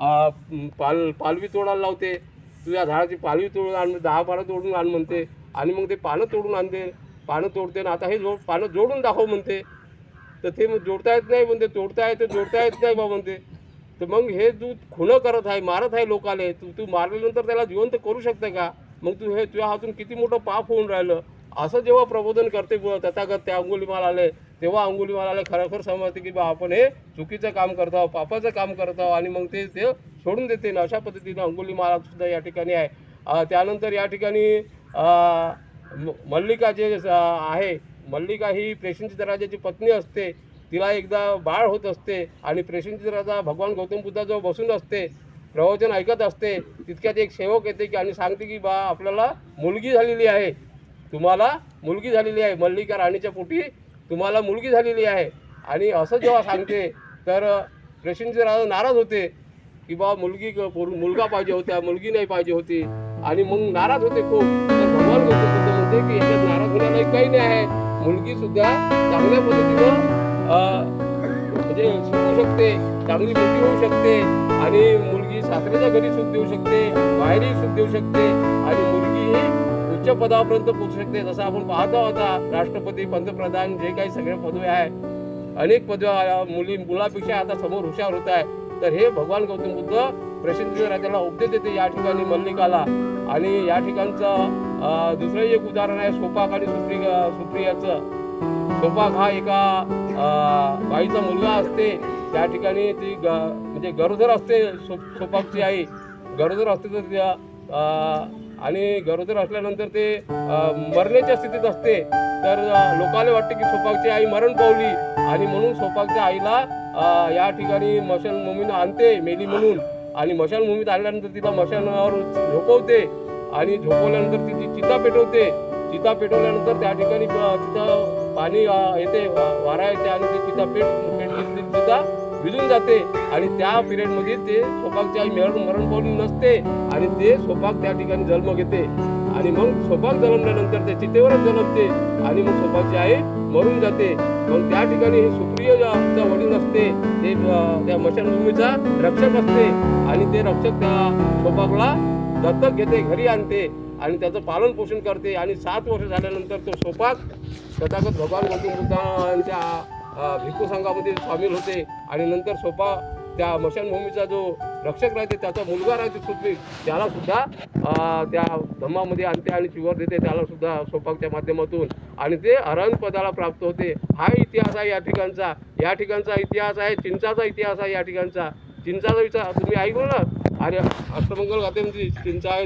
पाल पालवी तोडायला लावते. तुझ्या झाडाची पालवी तोडून आण दहा पानं तोडून आण म्हणते. आणि मग ते पानं तोडून आणते. पानं तोडते आणि आता हे जोड पानं जोडून दाखव म्हणते. तर ते मग जोडता येत नाही म्हणते तोडता येते जोडता येत नाही बा म्हणते. तर मग हे तू खुणं करत आहे मारत आहे लोकाले. तू तू मारल्यानंतर त्याला जिवंत करू शकते का? मग तू हे तुझ्या हातून किती मोठं पाप होऊन राहिलं? असं जेव्हा प्रबोधन करते तथागत त्या अंगुलीमाल आले तेव्हा अंगुलीमाल आले खरोखर समजते की बा आपण हे चुकीचं काम करत आहोत पापाचं काम करत आहोत आणि मग ते ते सोडून देते ना अशा पद्धतीनं अंगुलीमाला सुद्धा या ठिकाणी आहे. त्यानंतर या ठिकाणी म- मल्लिका जे आहे मल्लिका ही प्रेषणची राजाची पत्नी असते. तिला एकदा बाळ होत असते आणि प्रेषणची राजा भगवान गौतम बुद्धाजवळ बसून असते प्रवचन ऐकत असते. तितक्यात एक सेवक येते की आणि सांगते की बा आपल्याला मुलगी झालेली आहे. तुम्हाला मुलगी झालेली आहे. मल्लिका राणीच्या पोटी तुम्हाला मुलगी झालेली आहे. आणि असं जेव्हा सांगते तर प्रेषणचे राजा नाराज होते की बा मुलगी मुलगा पाहिजे होता मुलगी नाही पाहिजे होती. आणि मग नाराज होते खूप. तर भगवान गौतम बुद्ध म्हणते की याच्यात नाराज होण्यालाही काही नाही आहे. मुलगी सुद्धा चांगल्या पद्धतीनं म्हणजे शिकू शकते चांगली मुलगी होऊ शकते. आणि मुलगी सासऱ्याच्या घरी सुख देऊ शकते बाहेरही सुख देऊ शकते. आणि मुलगी ही उच्च पदापर्यंत पोहोचू शकते. जसं आपण पाहतो आता राष्ट्रपती पंतप्रधान जे काही सगळे पदवी आहे अनेक पदव्या मुली मुलापेक्षा आता समोर हुशार होत आहे तर हे भगवान गौतम बुद्ध प्रसिद्ध राजाला उपदेश देते या ठिकाणी मल्लिकाला. आणि या ठिकाणचं दुसरं एक उदाहरण आहे सोपाक आणि सुप्रिया सुप्रियाचं. सोपाक हा एका अं, बाईचा मुलगा असते. त्या ठिकाणी ती ग म्हणजे गरोदर असते सो सोपाकची आई. गरोदर असते तर त्या आणि गरोदर असल्यानंतर ते मरण्याच्या स्थितीत असते. तर लोकांना लोकाला वाटते की सोपाकची आई मरण पावली आणि म्हणून सोपाकच्या आईला या ठिकाणी मशानभूमीनं आणते मेली म्हणून. आणि मशानभूमीत आणल्यानंतर तिला मशानावर झोपवते आणि झोपवल्यानंतर तिची चिता पेटवते. चिता पेटवल्यानंतर त्या ठिकाणी तिथं पाणी येते वारा येते आणि ती चिता पेट पेट चिता विजून जाते. आणि त्या पिरियडमध्ये ते स्वपाकच्या आई मरण मरण पावली नसते. आणि ते स्वपाक त्या ठिकाणी जन्म घेते. आणि मग स्वपाक जन्मल्यानंतर ते चितेवरच जन्मते. आणि मग स्वपाकची आई मरून जाते. मग त्या ठिकाणी हे सुप्रिय वडील असते ते त्या मशानभूमीचा रक्षक असते. आणि ते रक्षक त्या सोपाकला दत्तक घेते घरी आणते. आणि त्याचं पालन पोषण करते. आणि सात वर्ष झाल्यानंतर तो स्वपाक तथागत भगवान गौतम बुद्धांच्या अ, भिक्खू संघामध्ये सामील होते. आणि नंतर सोपा त्या मशानभूमीचा जो रक्षक राहते त्याचा मुलगा राहते सुप्रीक त्याला सुद्धा त्या धम्मामध्ये आणते आणि शिवर देते त्याला सुद्धा सोपाकच्या माध्यमातून. आणि ते अरहंत पदाला प्राप्त होते. हा इतिहास आहे या ठिकाणचा. या ठिकाणचा इतिहास आहे चिंचाचा इतिहास आहे या ठिकाणचा. चिंचाचा विचार तुम्ही ऐकलं ना? अरे अष्टमंगल गाते म्हणजे चिंचा आहे.